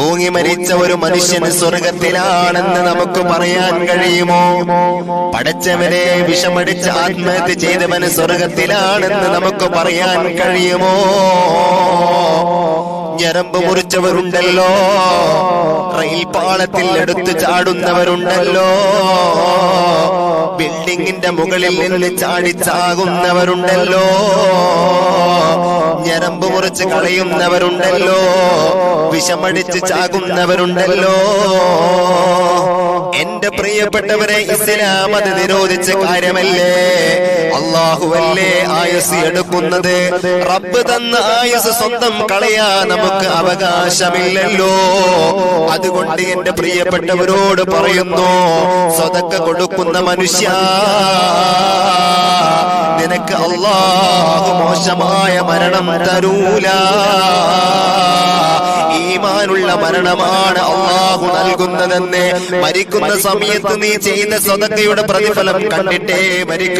തൂങ്ങി മരിച്ച ഒരു മനുഷ്യന് സ്വർഗത്തിലാണെന്ന് നമുക്ക് പറയാൻ കഴിയുമോ? പടച്ചവനെ വിഷമടിച്ച് ആത്മഹത്യ ചെയ്തവന് സ്വർഗത്തിലാണെന്ന് നമുക്ക് പറയാൻ കഴിയുമോ? ഞരമ്പ് മുറിച്ചവരുണ്ടല്ലോ. റെയിൽ പാളത്തിൽ എടുത്തു ചാടുന്നവരുണ്ടല്ലോ. ബിൽഡിങ്ങിന്റെ മുകളിൽ നിന്ന് ചാടിച്ചാകുന്നവരുണ്ടല്ലോ ഞരമ്പ് മുറിച്ച് കളയുന്നവരുണ്ടല്ലോ. വിഷമടിച്ച് ചാകുന്നവരുണ്ടല്ലോ. എന്റെ പ്രിയപ്പെട്ടവരെ ഇസ്ലാം അത് നിരോധിച്ച കാര്യമല്ലേ? അള്ളാഹുവല്ലേ ആയുസ് എടുക്കുന്നത്? റബ്ബ് തന്ന ആയുസ് സ്വന്തം കളയാ നമുക്ക് അവകാശമില്ലല്ലോ. അതുകൊണ്ട് എന്റെ പ്രിയപ്പെട്ടവരോട് പറയുന്നു സ്വതക്ക കൊടുക്കുന്ന മനുഷ്യ. നിനക്ക് അള്ളാഹു മോശമായ മരണം തരൂല. ഈമാനുള്ള മരണമാണ് അള്ളാഹു നൽകുന്നതെന്ന് മരിക്കുന്ന സമയത്ത് നീ ചെയ്യുന്ന സ്വതക്കയുടെ പ്രതിഫലം കണ്ടിട്ടേ മരിക്കും.